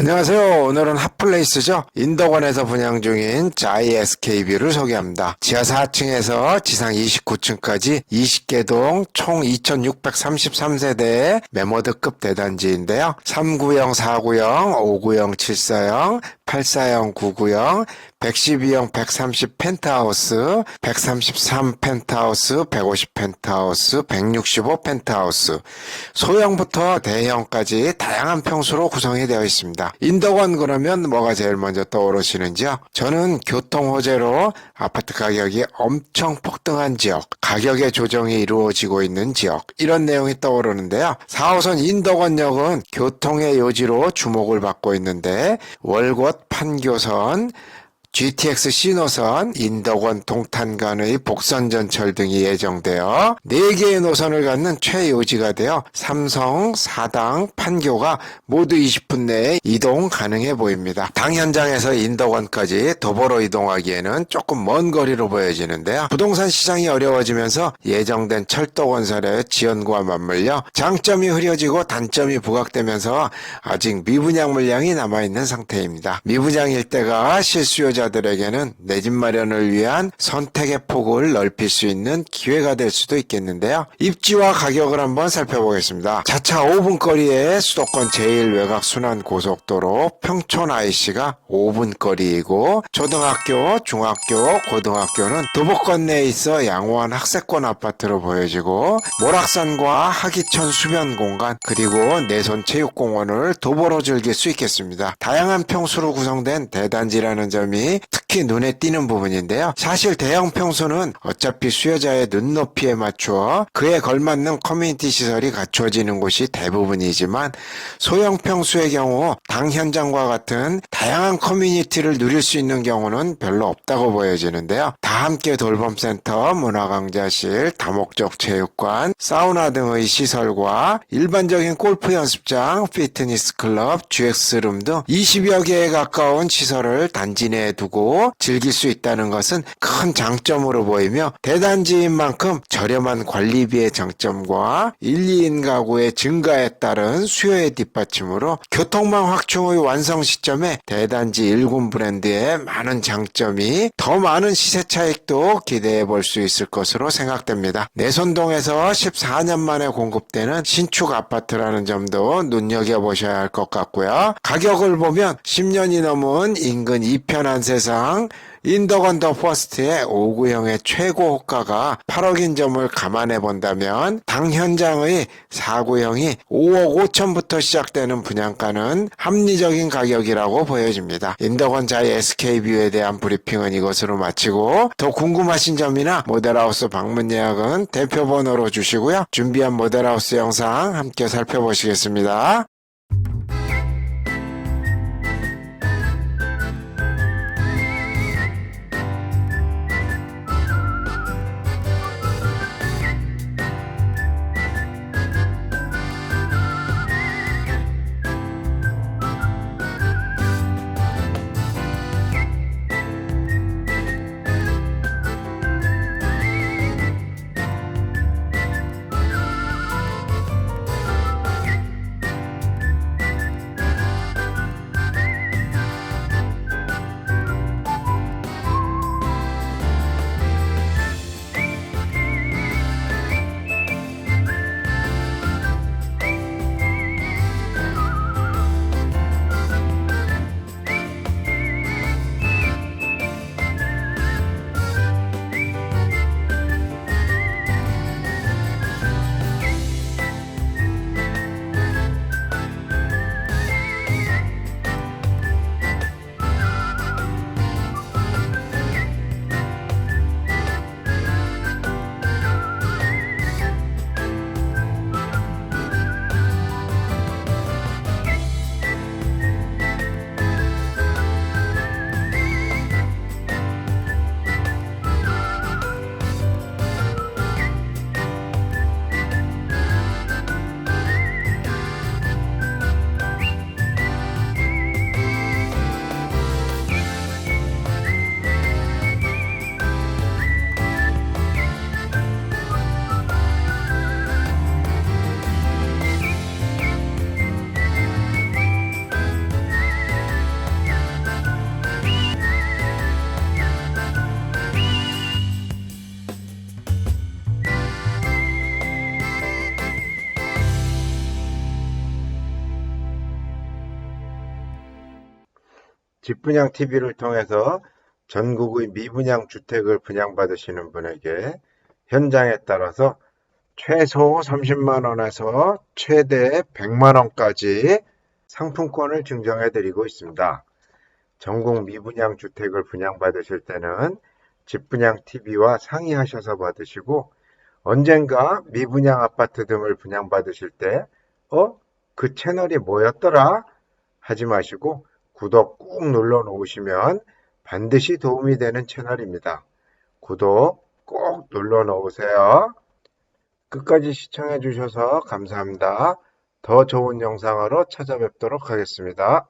안녕하세요. 오늘은 핫플레이스죠. 인덕원에서 분양 중인 JSK뷰를 소개합니다. 지하 4층에서 지상 29층까지 20개 동 총 2633세대의 메모드급 대단지인데요. 390, 490, 590, 740, 840, 990, 112형 130 펜트하우스, 133 펜트하우스, 150 펜트하우스, 165 펜트하우스, 소형부터 대형까지 다양한 평수로 구성이 되어 있습니다. 인덕원 그러면 뭐가 제일 먼저 떠오르시는지요? 저는 교통 호재로 아파트 가격이 엄청 폭등한 지역, 가격의 조정이 이루어지고 있는 지역, 이런 내용이 떠오르는데요. 4호선 인덕원역은 교통의 요지로 주목을 받고 있는데 월곶 판교선, GTX 신호선, 인덕원 동탄 간의 복선전철 등이 예정되어 4개의 노선을 갖는 최요지가 되어 삼성, 사당, 판교가 모두 20분 내에 이동 가능해 보입니다. 당 현장에서 인덕원까지 도보로 이동하기에는 조금 먼 거리로 보여지는데요. 부동산 시장이 어려워지면서 예정된 철도 건설의 지연과 맞물려 장점이 흐려지고 단점이 부각되면서 아직 미분양 물량이 남아있는 상태입니다. 미분양일 때가 실수요자 자들에게는 내 집 마련을 위한 선택의 폭을 넓힐 수 있는 기회가 될 수도 있겠는데요. 입지와 가격을 한번 살펴보겠습니다. 자차 5분 거리에 수도권 제1 외곽 순환 고속도로 평촌 IC가 5분 거리이고 초등학교, 중학교, 고등학교는 도보권 내에 있어 양호한 학세권 아파트로 보여지고 모락산과 하기천 수변 공간 그리고 내손 체육공원을 도보로 즐길 수 있겠습니다. 다양한 평수로 구성된 대단지라는 점이 특히 눈에 띄는 부분인데요. 사실 대형 평수는 어차피 수요자의 눈높이에 맞추어 그에 걸맞는 커뮤니티 시설이 갖춰지는 곳이 대부분이지만 소형 평수의 경우 당 현장과 같은 다양한 커뮤니티를 누릴 수 있는 경우는 별로 없다고 보여지는데요. 다 함께 돌봄센터, 문화강좌실, 다목적 체육관, 사우나 등의 시설과 일반적인 골프 연습장, 피트니스 클럽, GX룸 등 20여 개에 가까운 시설을 단지 내에 두고 즐길 수 있다는 것은 큰 장점으로 보이며 대단지인 만큼 저렴한 관리비의 장점과 1, 2인 가구의 증가에 따른 수요의 뒷받침으로 교통망 확충의 완성 시점에 대단지 1군 브랜드의 많은 장점이 더 많은 시세 차익도 기대해 볼 수 있을 것으로 생각됩니다. 내손동에서 14년 만에 공급되는 신축 아파트라는 점도 눈여겨보셔야 할 것 같고요. 가격을 보면 10년이 넘은 인근 이편한 세상 인더건 더 퍼스트의 5구형의 최고 호가가 8억인 점을 감안해 본다면 당 현장의 4구형이 5억 5천부터 시작되는 분양가는 합리적인 가격이라고 보여집니다. 인더건 자의 SK뷰에 대한 브리핑은 이것으로 마치고 더 궁금하신 점이나 모델하우스 방문 예약은 대표 번호로 주시고요. 준비한 모델하우스 영상 함께 살펴보시겠습니다. 집분양 TV를 통해서 전국의 미분양 주택을 분양받으시는 분에게 현장에 따라서 최소 30만 원에서 최대 100만 원까지 상품권을 증정해 드리고 있습니다. 전국 미분양 주택을 분양받으실 때는 집분양 TV와 상의하셔서 받으시고 언젠가 미분양 아파트 등을 분양받으실 때 어? 그 채널이 뭐였더라? 하지 마시고 구독 꾹 눌러 놓으시면 반드시 도움이 되는 채널입니다. 구독 꼭 눌러 놓으세요. 끝까지 시청해 주셔서 감사합니다. 더 좋은 영상으로 찾아뵙도록 하겠습니다.